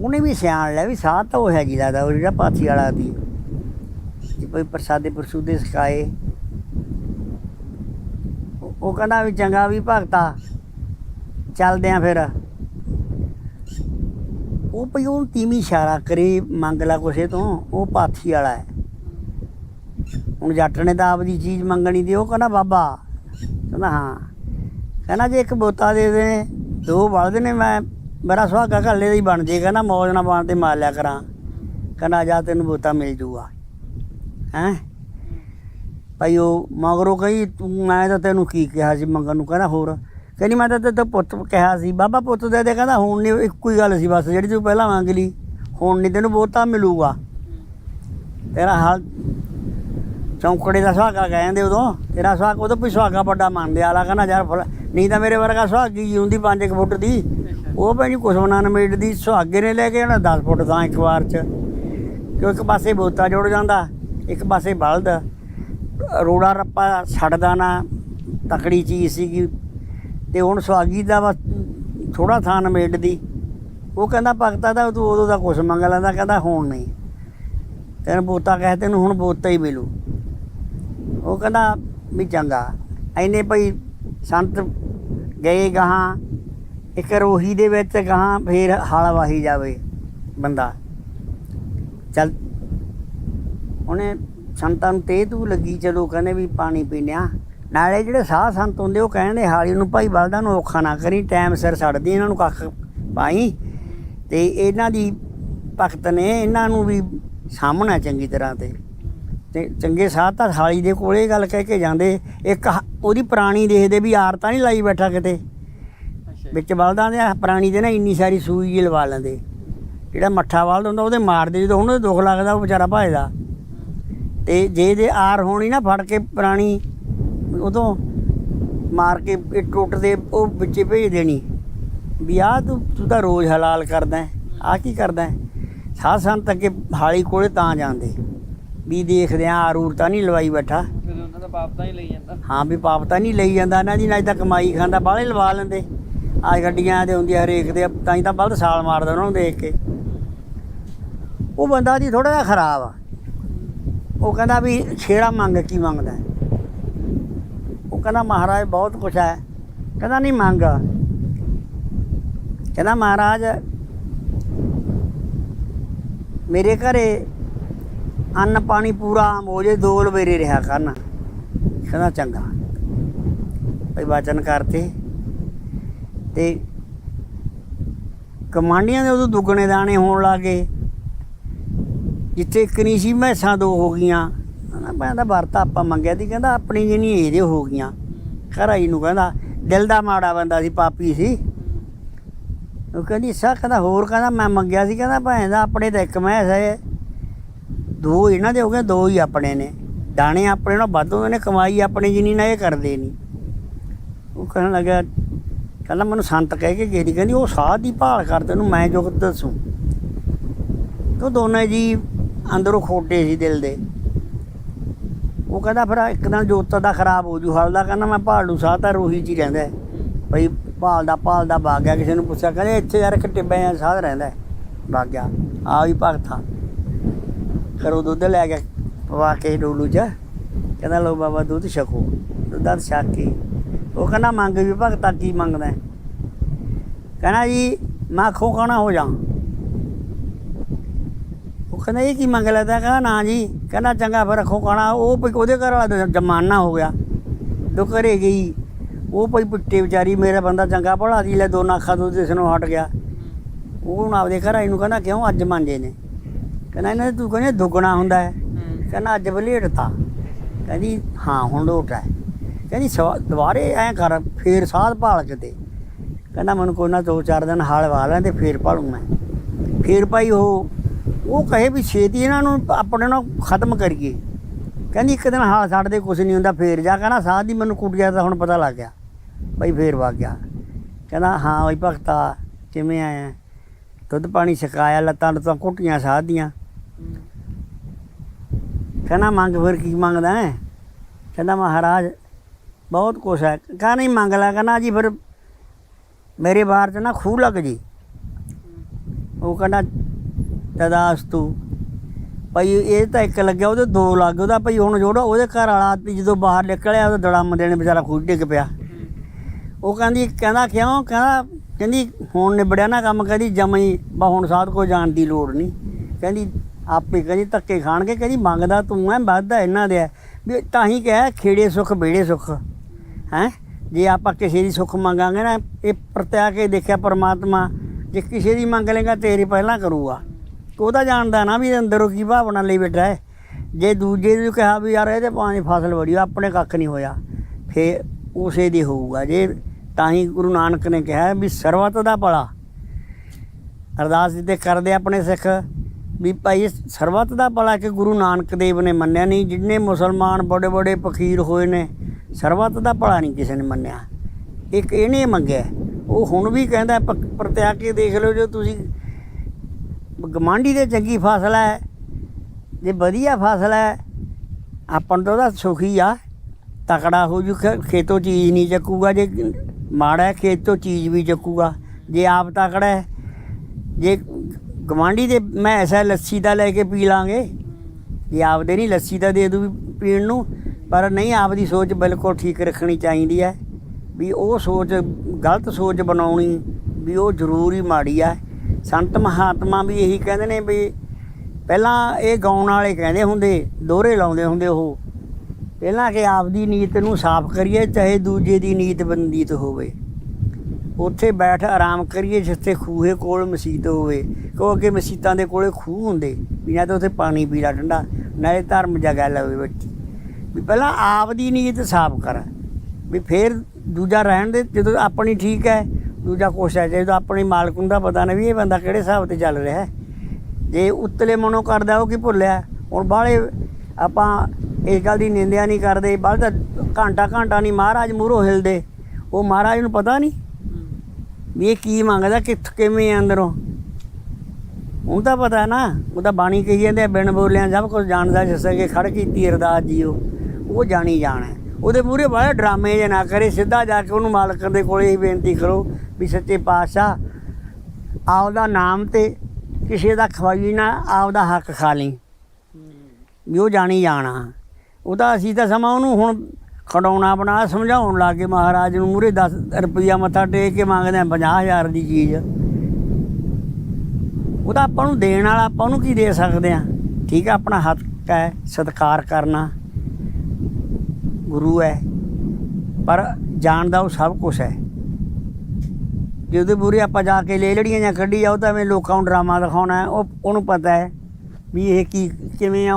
ਉਹਨੇ ਵੀ ਸਿਆਣ ਲਿਆ ਵੀ ਸਾਹ ਤਾਂ ਉਹ ਹੈਗੀ ਲੱਗਦਾ, ਉਹ ਜਿਹੜਾ ਪਾਥੀ ਵਾਲਾ ਸੀ। ਕਿ ਕੋਈ ਪ੍ਰਸਾਦੇ ਪ੍ਰਸੂਦੇ ਸਕਾਏ ਉਹ- ਕਹਿੰਦਾ ਵੀ ਚੰਗਾ ਵੀ ਭਗਤਾ। ਚੱਲਦੇ ਆ ਫਿਰ। ਉਹ ਭਈ ਉਹ ਤੀਵੀਂ ਇਸ਼ਾਰਾ ਕਰੇ ਮੰਗ ਲਾ ਕੁਛੇ ਤੋਂ, ਉਹ ਪਾਥੀ ਵਾਲਾ ਹੈ। ਹੁਣ ਜੱਟ ਨੇ ਤਾਂ ਆਪਦੀ ਚੀਜ਼ ਮੰਗਣੀ ਦੀ ਉਹ ਕਹਿੰਦਾ, ਬਾਬਾ। ਕਹਿੰਦਾ, ਹਾਂ। ਕਹਿੰਦਾ, ਜੇ ਇੱਕ ਬੋਤਾ ਦੇ ਦੇ ਦੋ ਵਲਦੇ ਨੇ ਮੈਂ ਮੇਰਾ ਸੁਹਾਗਾ ਘੱਲੇ ਦਾ ਹੀ ਬਣ ਜੇ, ਕਹਿੰਦਾ ਮੌਜ ਨਾ ਬਣ ਤੇ ਮਾਰ ਲਿਆ ਕਰਾਂ। ਕਹਿੰਦਾ ਜਾ ਤੈਨੂੰ ਬੋਤਾ ਮਿਲ ਜੂਗਾ। ਹੈਂ? ਭਾਈ ਉਹ ਮਗਰੋਂ ਕਹੀ, ਤੂੰ, ਮੈਂ ਤਾਂ ਤੈਨੂੰ ਕੀ ਕਿਹਾ ਸੀ ਮੰਗਣ ਨੂੰ? ਕਹਿੰਦਾ ਹੋਰ। ਕਹਿੰਦੀ ਮੈਂ ਤਾਂ ਤੇ ਪੁੱਤ ਕਿਹਾ ਸੀ, ਬਾਬਾ ਪੁੱਤ ਦੇ ਦੇ, ਕਹਿੰਦਾ ਹੁਣ ਨਹੀਂ ਇੱਕੋ ਹੀ ਗੱਲ ਸੀ ਬਸ, ਜਿਹੜੀ ਤੂੰ ਪਹਿਲਾਂ ਮੰਗ ਲਈ, ਹੁਣ ਨਹੀਂ ਤੈਨੂੰ ਬੋਤਾ ਮਿਲੂਗਾ। ਤੇਰਾ ਹਾਲ ਚੌਂਕੜੇ ਦਾ ਸੁਹਾਗਾ ਕਹਿੰਦੇ ਉਦੋਂ, ਤੇਰਾ ਸੁਹਾਗ ਉਦੋਂ ਵੀ ਸੁਹਾਗਾ ਵੱਡਾ ਮੰਨਦੇ, ਆਲਾ ਕਹਿੰਦਾ ਯਾਰ ਨਹੀਂ ਤਾਂ ਮੇਰੇ ਵਰਗਾ ਸੁਹਾਗੀ ਹੁੰਦੀ 5 ਫੁੱਟ ਦੀ। ਉਹ ਭੈਣੀ ਕੁਛ ਬਣਾ ਨਮੇੜ ਦੀ ਸੁਹਾਗੇ ਨੇ ਲੈ ਕੇ ਆਣਾ 10 ਫੁੱਟ ਤਾਂ ਇੱਕ ਵਾਰ ਚ। ਕਿਉਂ ਇੱਕ ਪਾਸੇ ਬੋਤਾ ਜੁੜ ਜਾਂਦਾ, ਇੱਕ ਪਾਸੇ ਬਲਦ। ਰੋੜਾ ਰੱਪਾ ਛੱਡਦਾ ਨਾ, ਤਕੜੀ ਚੀਜ਼ ਸੀਗੀ। ਤੇ ਹੁਣ ਸੁਹਾਗੀ ਦਾ ਬਸ ਥੋੜਾ ਥਾਂ ਨਮੇੜਦੀ ਉਹ ਕਹਿੰਦਾ, ਭਗਤਾ ਦਾ, ਤੂੰ ਉਦੋਂ ਦਾ ਕੁਛ ਮੰਗ ਲੈਂਦਾ, ਕਹਿੰਦਾ ਹੁਣ ਨਹੀਂ। ਤੈਨੂੰ ਬੋਤਾ ਕਹੇ, ਤੈਨੂੰ ਹੁਣ ਬੋਤਾ ਹੀ ਮਿਲੂ। ਉਹ ਕਹਿੰਦਾ, ਵੀ ਚੰਗਾ। ਐਨੇ ਭਈ ਸੰਤ ਗਏ ਗਾਹਾਂ ਇੱਕ ਰੋਹੀ ਦੇ ਵਿੱਚ ਗਾਹਾਂ ਫੇਰ ਹਲ ਵਾਹੀ ਜਾਵੇ ਬੰਦਾ। ਚੱਲ, ਉਹਨੇ ਸੰਤਾਂ ਨੂੰ ਤੇ ਤੂੰ ਲੱਗੀ, ਚਲੋ ਕਹਿੰਦੇ ਵੀ ਪਾਣੀ ਪੀਣਿਆ। ਨਾਲੇ ਜਿਹੜੇ ਸਾਹ ਸੰਤ ਹੁੰਦੇ, ਉਹ ਕਹਿੰਦੇ ਹਾਲੀ ਨੂੰ, ਭਾਈ ਬਲਦਾਂ ਨੂੰ ਔਖਾ ਨਾ ਕਰੀ, ਟਾਈਮ ਸਿਰ ਛੱਡਦੀ ਇਹਨਾਂ ਨੂੰ ਕੱਖ ਪਾਈ। ਤੇ ਇਹਨਾਂ ਦੀ ਭਗਤ ਨੇ ਇਹਨਾਂ ਨੂੰ ਵੀ ਸਾਹਮਣਾ ਚੰਗੀ ਤਰ੍ਹਾਂ ਤੇ। ਤੇ ਚੰਗੇ ਸਾਹ ਤਾਂ ਹਾਲੀ ਦੇ ਕੋਲੇ ਗੱਲ ਕਹਿ ਕੇ ਜਾਂਦੇ। ਇੱਕ ਉਹਦੀ ਪ੍ਰਾਣੀ ਦੇਖਦੇ ਵੀ ਆਰ ਤਾਂ ਨਹੀਂ ਲਾਈ ਬੈਠਾ ਕਿਤੇ। ਵਿੱਚ ਬਲਦਾਂ ਦੇ ਪ੍ਰਾਣੀ ਦੇ ਨਾ ਇੰਨੀ ਸਾਰੀ ਸੂਈ ਜੀ ਲਵਾ ਲੈਂਦੇ। ਜਿਹੜਾ ਮੱਠਾ ਬਲਦ ਹੁੰਦਾ ਉਹਦੇ ਮਾਰਦੇ ਜਦੋਂ ਉਹਨੂੰ ਦੁੱਖ ਲੱਗਦਾ ਉਹ ਵਿਚਾਰਾ ਭਜਦਾ। ਤੇ ਜੇ ਜੇ ਆਰ ਹੋਣੀ ਨਾ ਫੜ ਕੇ ਪ੍ਰਾਣੀ ਉਦੋਂ ਮਾਰ ਕੇ ਇਹ ਟੁੱਟਦੇ ਉਹ ਵਿੱਚੇ ਭੇਜ ਦੇਣੀ। ਵੀ ਆ ਤੂੰ ਤੂੰ ਤਾਂ ਰੋਜ਼ ਹਲਾਲ ਕਰਦਾ ਆ ਕੀ ਕਰਦਾ ਹੈ? ਸਾਧ ਸੰਤ ਅੱਗੇ ਹਾਲੀ ਕੋਲੇ ਤਾਂ ਜਾਂਦੇ। ਵੀ ਦੇਖਦੇ ਆ ਆਰੂਰ ਤਾਂ ਨਹੀਂ ਲਵਾਈ ਬੈਠਾ। ਫਿਰ ਉਹਨਾਂ ਦਾ ਬਾਪ ਤਾਂ ਹੀ ਲਈ ਜਾਂਦਾ। ਹਾਂ ਵੀ ਪਾਪ ਤਾਂ ਨਹੀਂ ਲਈ ਜਾਂਦਾ। ਇਹਨਾਂ ਦੀ ਨਾ ਤਾਂ ਕਮਾਈ ਖਾਂਦਾ ਬਾਹਲੇ ਲਵਾ ਲੈਂਦੇ। ਆ ਗੱਡੀਆਂ ਤੇ ਹੁੰਦੀਆਂ ਹਰੇਕ ਦੇ ਤਾਂ ਹੀ ਤਾਂ ਬਲਦ ਸਾਲ ਮਾਰਦਾ ਉਹਨਾਂ ਨੂੰ ਦੇਖ ਕੇ। ਉਹ ਬੰਦਾ ਜੀ ਥੋੜਾ ਜਿਹਾ ਖਰਾਬ ਆ। ਉਹ ਕਹਿੰਦਾ ਵੀ ਛੇੜਾ ਮੰਗ, ਕੀ ਮੰਗਦਾ? ਉਹ ਕਹਿੰਦਾ, ਮਹਾਰਾਜ, ਬਹੁਤ ਕੁਛ ਹੈ। ਕਹਿੰਦਾ, ਨਹੀਂ ਮੰਗ। ਕਹਿੰਦਾ, ਮਹਾਰਾਜ, ਮੇਰੇ ਘਰੇ ਅੰਨ ਪਾਣੀ ਪੂਰਾ ਮੋਜੇ ਦੋ ਲਵੇਰੇ ਰਿਹਾ ਕਰਨ। ਕਹਿੰਦਾ, ਚੰਗਾ। ਭਈ ਵਚਨ ਕਰਤੇ। ਤੇ ਕਮਾਂਡੀਆਂ ਦੇ ਉਦੋਂ ਦੁੱਗਣੇ ਦਾਣੇ ਹੋਣ ਲੱਗੇ ਜਿੱਥੇ ਇੱਕ ਨਹੀਂ ਸੀ, ਮੈਸਾਂ ਦੋ ਹੋ ਗਈਆਂ। ਕਹਿੰਦਾ, ਮੈਂ ਤਾਂ ਵਰਤਾ ਆਪਾਂ ਮੰਗਿਆ ਸੀ। ਕਹਿੰਦਾ, ਆਪਣੀ ਜਿਹਨੀ ਇਹਦੇ ਹੋ ਗਈਆਂ। ਘਰਾਈ ਨੂੰ ਕਹਿੰਦਾ, ਦਿਲ ਦਾ ਮਾੜਾ ਬੰਦਾ ਸੀ, ਪਾਪੀ ਸੀ। ਉਹ ਕਹਿੰਦੀ ਸਾ ਕਹਿੰਦਾ, ਹੋਰ ਕਹਿੰਦਾ, ਮੈਂ ਮੰਗਿਆ ਸੀ। ਕਹਿੰਦਾ, ਭੈਣ ਦਾ ਆਪਣੇ ਤਾਂ ਇੱਕ ਮੈਸ ਹੈ। ਦੋ ਇਹਨਾਂ ਦੇ ਹੋ ਗਏ, ਦੋ ਹੀ ਆਪਣੇ ਨੇ। ਦਾਣੇ ਆਪਣੇ ਨਾਲ ਵੱਧ ਹੁੰਦੇ ਨੇ, ਕਮਾਈ ਆਪਣੇ ਜਿੰਨੀ ਨਾ ਇਹ ਕਰਦੇ ਨਹੀਂ। ਉਹ ਕਹਿਣ ਲੱਗਾ ਕਹਿੰਦਾ ਮੈਨੂੰ ਸੰਤ ਕਹਿ ਕੇ ਗਈ ਕਹਿੰਦੀ ਉਹ ਸਾਹ ਦੀ ਭਾਲ ਕਰ ਤੈਨੂੰ, ਮੈਂ ਜੁਗਤ ਦੱਸੂ। ਉਹ ਦੋਨੇ ਜੀ ਅੰਦਰੋਂ ਖੋਟੇ ਸੀ ਦਿਲ ਦੇ। ਉਹ ਕਹਿੰਦਾ ਫਿਰ ਇੱਕ ਦਿਨ ਜੋਤ ਦਾ ਖਰਾਬ ਹੋ ਜੂ ਹਲਦਾ ਕਹਿੰਦਾ ਮੈਂ ਭਾਲੂ ਸਾਹ ਤਾਂ ਰੋਹੀ ਚ ਹੀ ਰਹਿੰਦਾ ਹੈ। ਭਈ ਭਾਲਦਾ ਭਾਲਦਾ ਵਗ ਗਿਆ, ਕਿਸੇ ਨੂੰ ਪੁੱਛਿਆ, ਕਹਿੰਦੇ ਇੱਥੇ ਯਾਰ ਇੱਕ ਟਿੱਬੇ ਆ ਸਾਧ ਰਹਿੰਦਾ ਹੈ। ਗਿਆ, ਆ ਵੀ ਭਗਤਾ। ਕਰੋ ਦੁੱਧ ਲੈ ਗਿਆ, ਪਵਾ ਕੇ ਡੋਲੂ ਚ। ਕਹਿੰਦਾ ਲੋ ਬਾਬਾ ਦੁੱਧ ਛਕੋ। ਦੁੱਧ ਛਕ ਕੇ ਉਹ ਕਹਿੰਦਾ ਮੰਗ ਵੀ ਭਗਤਾ ਕੀ ਮੰਗਦਾ ਹੈ? ਕਹਿੰਦਾ ਜੀ ਮੈਂ ਖੋ ਖਾਣਾ ਹੋ ਜਾ ਉਹ ਕਹਿੰਦਾ ਇਹ ਕੀ ਮੰਗ ਲੈਦਾ? ਕਹਿੰਦਾ ਨਾ ਜੀ ਕਹਿੰਦਾ ਚੰਗਾ ਫਿਰ ਰੱਖੋ ਖਾਣਾ ਉਹ ਉਹਦੇ ਘਰ ਵਾਲਾ ਜਮਾਨਾ ਹੋ ਗਿਆ। ਜੋ ਘਰੇ ਗਈ ਉਹ ਭਈ ਪੁੱਟੇ ਵਿਚਾਰੀ ਮੇਰਾ ਬੰਦਾ ਚੰਗਾ ਭਲਾ ਦੀ ਲੈ ਦੋ ਨਾਖਾਂ ਤੋਂ ਇਸ ਨੂੰ ਹਟ ਗਿਆ। ਉਹ ਹੁਣ ਆਪਦੇ ਘਰ ਆਈ ਨੂੰ ਕਹਿੰਦਾ ਕਿਉਂ ਅੱਜ ਮਾਂਜੇ ਨੇ? ਕਹਿੰਦਾ ਇਹਨਾਂ ਦੇ ਤੂੰ ਕਹਿੰਦੇ ਦੁੱਗਣਾ ਹੁੰਦਾ ਹੈ। ਕਹਿੰਦਾ ਅੱਜ ਬਲੇਟਤਾ ਕਹਿੰਦੀ ਹਾਂ ਹੁਣ ਲੋਟ ਹੈ। ਕਹਿੰਦੀ ਸਵਾ- ਦੁਬਾਰੇ ਐਂ ਕਰ ਫੇਰ ਸਾਧ ਭਾਲ ਕੇ ਦੇ ਕਹਿੰਦਾ ਮੈਨੂੰ ਕੋਈ ਨਾ ਦੋ ਚਾਰ ਦਿਨ ਹਾਲ ਵਾ ਲੈਣ ਤੇ ਫੇਰ ਭਾਲੂ ਮੈਂ। ਫੇਰ ਭਾਈ ਉਹ ਉਹ ਕਹੇ ਵੀ ਛੇਤੀ ਇਹਨਾਂ ਨੂੰ ਆਪਣੇ ਨਾਲ ਖਤਮ ਕਰੀਏ। ਕਹਿੰਦੀ ਇੱਕ ਦਿਨ ਹਾਲ ਛੱਡਦੇ ਕੁਝ ਨਹੀਂ ਹੁੰਦਾ ਫੇਰ ਜਾ ਕਹਿੰਦਾ ਸਾਧ ਦੀ ਮੈਨੂੰ ਕੁੱਟਿਆ ਤਾਂ ਹੁਣ ਪਤਾ ਲੱਗ ਗਿਆ। ਭਾਈ ਫੇਰ ਵਗ ਗਿਆ। ਕਹਿੰਦਾ ਹਾਂ ਬਈ ਭਗਤਾ ਕਿਵੇਂ ਆਇਆ? ਦੁੱਧ ਪਾਣੀ ਛਕਾਇਆ ਲੱਤਾਂ ਲੁੱਤਾਂ ਕੁੱਟੀਆਂ ਸਾਧ ਦੀਆਂ। ਕਹਿੰਦਾ ਮੰਗ ਫਿਰ ਕੀ ਮੰਗਦਾ ਹੈ? ਕਹਿੰਦਾ ਮਹਾਰਾਜ ਬਹੁਤ ਕੁਛ ਹੈ। ਕਹਾ ਨਹੀਂ ਮੰਗ ਲੈ ਕਹਿੰਦਾ ਜੀ ਫਿਰ ਮੇਰੇ ਬਾਹਰ 'ਚ ਨਾ ਖੂਹ ਲੱਗ ਜੀ। ਉਹ ਕਹਿੰਦਾ ਤਦਾਸ ਤੂੰ। ਭਾਈ, ਇਹ ਤਾਂ ਇੱਕ ਲੱਗਿਆ, ਉਹਦੇ ਦੋ ਲੱਗ ਉਹਦਾ ਭਾਈ ਹੁਣ ਜੋੜਾ, ਉਹਦੇ ਘਰ ਵਾਲਾ ਜਦੋਂ ਬਾਹਰ ਨਿਕਲਿਆ, ਉਹਦਾ ਦੜਮ ਦੇਣੇ ਵਿਚਾਰਾ ਖੂਹ ਡਿੱਗ ਪਿਆ। ਉਹ ਕਹਿੰਦੀ, ਕਹਿੰਦਾ ਕਿਉਂ? ਕਹਿੰਦਾ, ਕਹਿੰਦੀ ਹੁਣ ਨਿਬੜਿਆ ਨਾ ਕੰਮ, ਕਹਿੰਦੀ ਜਮਈ, ਬਾ ਹੁਣ ਸਾਧ ਕੋ ਜਾਣ ਦੀ ਲੋੜ ਨਹੀਂ। ਕਹਿੰਦੀ, ਆਪੇ ਕਹਿੰਦੀ ਧੱਕੇ ਖਾਣਗੇ, ਕਹਿੰਦੀ ਮੰਗਦਾ ਤੂੰ ਐ, ਵੱਧਦਾ ਇਹਨਾਂ ਦੇ ਐ। ਵੀ ਤਾਂ ਹੀ ਕਹਿ, ਖੇੜੇ ਸੁਖ ਬੇੜੇ ਸੁਖ। ਹੈ? ਜੇ ਆਪਾਂ ਕਿਸੇ ਦੀ ਸੁੱਖ ਮੰਗਾਂਗੇ ਨਾ ਇਹ ਪ੍ਰਤਿਆ ਕੇ ਦੇਖਿਆ ਪਰਮਾਤਮਾ ਜੇ ਕਿਸੇ ਦੀ ਮੰਗ ਲੇਗਾ ਤੇਰੀ ਪਹਿਲਾਂ ਕਰੂਗਾ। ਉਹਦਾ ਜਾਣਦਾ ਨਾ ਵੀ ਅੰਦਰੋਂ ਕੀ ਭਾਵਨਾ ਲਈ ਬੈਠਾ ਹੈ। ਜੇ ਦੂਜੇ ਨੂੰ ਕਿਹਾ ਵੀ ਯਾਰ ਇਹਦੇ ਪਾਣੀ ਫਸਲ ਬੜੀ ਆ, ਆਪਣੇ ਕੱਖ ਨਹੀਂ ਹੋਇਆ ਫੇ ਉਸੇ ਦੀ ਹੋਊਗਾ। ਜੇ ਤਾਂ ਹੀ ਗੁਰੂ ਨਾਨਕ ਨੇ ਕਿਹਾ ਵੀ ਸਰਵਤ ਦਾ ਭਲਾ। ਅਰਦਾਸ ਜਿੱਤੇ ਕਰਦੇ ਆਪਣੇ ਸਿੱਖ ਵੀ ਭਾਈ ਸਰਬੱਤ ਦਾ ਭਲਾ ਕਿ ਗੁਰੂ ਨਾਨਕ ਦੇਵ ਨੇ ਮੰਨਿਆ ਨਹੀਂ। ਜਿੰਨੇ ਮੁਸਲਮਾਨ ਬੜੇ ਬੜੇ ਫਕੀਰ ਹੋਏ ਨੇ ਸਰਬੱਤ ਦਾ ਭਲਾ ਨਹੀਂ ਕਿਸੇ ਨੇ ਮੰਨਿਆ। ਇੱਕ ਇਹਨੇ ਮੰਗਿਆ। ਉਹ ਹੁਣ ਵੀ ਕਹਿੰਦਾ, ਪ- ਪ੍ਰਤਿਆ ਕੇ ਦੇਖ ਲਓ ਜੋ ਤੁਸੀਂ ਗਮਾਂਡੀ ਦੇ ਚੰਗੀ ਫਸਲ ਹੈ। ਜੇ ਵਧੀਆ ਫਸਲ ਹੈ, ਆਪਾਂ ਨੂੰ ਤਾਂ ਸੁਖੀ ਆ। ਤਕੜਾ ਹੋ ਜੂ ਖੇਤੋਂ ਚੀਜ਼ ਨਹੀਂ ਚੱਕੂਗਾ। ਜੇ ਮਾੜਾ ਹੈ, ਖੇਤ ਤੋਂ ਚੀਜ਼ ਵੀ ਚੱਕੂਗਾ। ਜੇ ਆਪ ਤਕੜਾ ਹੈ, ਜੇ ਗਵਾਂਢੀ ਦੇ ਮੈਂ ਐਸਾ ਲੱਸੀ ਦਾ ਲੈ ਕੇ ਪੀ ਲਾਂਗੇ। ਜੇ ਆਪਦੇ ਨਹੀਂ, ਲੱਸੀ ਦਾ ਦੇ ਦੂ ਪੀਣ ਨੂੰ। ਪਰ ਨਹੀਂ ਆਪਦੀ ਸੋਚ ਬਿਲਕੁਲ ਠੀਕ ਰੱਖਣੀ ਚਾਹੀਦੀ ਹੈ ਵੀ ਉਹ ਸੋਚ, ਗਲਤ ਸੋਚ ਬਣਾਉਣੀ ਵੀ ਉਹ ਜ਼ਰੂਰੀ ਮਾੜੀ ਆ ਸੰਤ ਮਹਾਤਮਾ ਵੀ ਇਹੀ ਕਹਿੰਦੇ ਨੇ ਵੀ ਪਹਿਲਾਂ ਇਹ ਗਾਉਣ ਵਾਲੇ ਕਹਿੰਦੇ ਹੁੰਦੇ, ਦੋਹਰੇ ਲਾਉਂਦੇ ਹੁੰਦੇ ਉਹ। ਪਹਿਲਾਂ ਕਿ ਆਪਦੀ ਨੀਤ ਨੂੰ ਸਾਫ਼ ਕਰੀਏ, ਚਾਹੇ ਦੂਜੇ ਦੀ ਨੀਤ ਬੰਦੀਤ ਹੋਵੇ। ਉੱਥੇ ਬੈਠ ਆਰਾਮ ਕਰੀਏ ਜਿੱਥੇ ਖੂਹੇ ਕੋਲ ਮਸਜਿਦ ਹੋਵੇ। ਕਿਉਂ ਅੱਗੇ ਮਸਜਿਦਾਂ ਦੇ ਕੋਲੇ ਖੂਹ ਹੁੰਦੇ ਵੀ ਨਾ ਤਾਂ ਉੱਥੇ ਪਾਣੀ ਪੀਲਾ ਠੰਡਾ, ਨਾਲੇ ਧਰਮ ਜਗ੍ਹਾ ਲਵੇ ਬੱਚੀ ਵੀ ਪਹਿਲਾਂ ਆਪ ਦੀ ਨੀਤ ਸਾਫ਼ ਕਰ। ਵੀ ਫਿਰ ਦੂਜਾ ਰਹਿਣ ਦੇ ਜਦੋਂ ਆਪਣੀ ਠੀਕ ਹੈ ਦੂਜਾ ਕੁਛ ਹੈ ਜਦੋਂ ਆਪਣੀ ਮਾਲਕ ਨੂੰ ਦਾ ਪਤਾ ਨਹੀਂ ਵੀ ਇਹ ਬੰਦਾ ਕਿਹੜੇ ਹਿਸਾਬ ਤੇ ਚੱਲ ਰਿਹਾ ਹੈ। ਜੇ ਉੱਤਲੇ ਮਨੋਂ ਕਰਦਾ ਉਹ ਕੀ ਭੁੱਲਿਆ? ਹੁਣ ਬਾਹਲੇ ਆਪਾਂ ਇਸ ਗੱਲ ਦੀ ਨਿੰਦਿਆ ਨਹੀਂ ਕਰਦੇ ਬਾਹਲੇ ਤਾਂ ਘੰਟਾ ਘੰਟਾ ਨਹੀਂ ਮਹਾਰਾਜ ਮੂਹਰੋਂ ਹਿਲਦੇ। ਉਹ ਮਹਾਰਾਜ ਨੂੰ ਪਤਾ ਨਹੀਂ ਵੀ ਇਹ ਕੀ ਮੰਗਦਾ ਕਿੱਥ ਕਿਵੇਂ ਆ ਅੰਦਰੋਂ। ਉਹ ਤਾਂ ਪਤਾ ਨਾ ਉਹ ਤਾਂ ਬਾਣੀ ਕਹੀ ਜਾਂਦੇ ਆ, ਬਿਨ ਬੋਲਿਆਂ ਸਭ ਕੁਝ ਜਾਣਦਾ ਜਿਸ ਕਿ ਖੜ ਕੀਤੀ ਅਰਦਾਸ ਜੀਓ। ਉਹ ਜਾਣੀ ਜਾਣਾ ਹੈ। ਉਹਦੇ ਮੂਹਰੇ ਬੜੇ ਡਰਾਮੇ ਜੇ ਨਾ ਕਰੇ, ਸਿੱਧਾ ਜਾ ਕੇ ਉਹਨੂੰ ਮਾਲਕ ਦੇ ਕੋਲੇ ਹੀ ਬੇਨਤੀ ਕਰੋ ਵੀ ਸੱਚੇ ਪਾਤਸ਼ਾਹ, ਆਪਦਾ ਨਾਮ ਤੇ ਕਿਸੇ ਦਾ ਖਵਾਈ ਨਾ, ਆਪਦਾ ਹੱਕ ਖਾ ਲਈ। ਵੀ ਉਹ ਜਾਣੀ ਜਾਣਾ ਉਹਦਾ ਅਸੀਂ ਤਾਂ ਸਮਾਂ ਉਹਨੂੰ ਹੁਣ ਖਡਾਉਣਾ ਬਣਾ, ਸਮਝਾਉਣ ਲੱਗੇ ਮਹਾਰਾਜ ਨੂੰ ਮੂਰੇ 10 ਰੁਪਈਆ ਮੱਥਾ ਟੇਕ ਕੇ ਮੰਗਦੇ ਆ 50000 ਦੀ ਚੀਜ਼। ਉਹਦਾ ਆਪਾਂ ਨੂੰ ਦੇਣ ਵਾਲਾ ਆਪਾਂ ਉਹਨੂੰ ਕੀ ਦੇ ਸਕਦੇ ਆ ਠੀਕ ਹੈ ਆਪਣਾ ਹੱਕ ਹੈ ਸਤਿਕਾਰ ਕਰਨਾ। ਗੁਰੂ ਹੈ, ਪਰ ਜਾਣਦਾ ਉਹ ਸਭ ਕੁਝ ਹੈ। ਜੇ ਉਹਦੇ ਮੂਹਰੇ ਆਪਾਂ ਜਾ ਕੇ ਲੈ ਲੜੀਆਂ ਜਾਂ ਕੱਢੀ ਜਾਓ ਤਾਂ ਐਵੇਂ ਲੋਕਾਂ ਨੂੰ ਡਰਾਮਾ ਦਿਖਾਉਣਾ, ਉਹ ਉਹਨੂੰ ਪਤਾ ਹੈ ਵੀ ਇਹ ਕੀ ਕਿਵੇਂ ਆ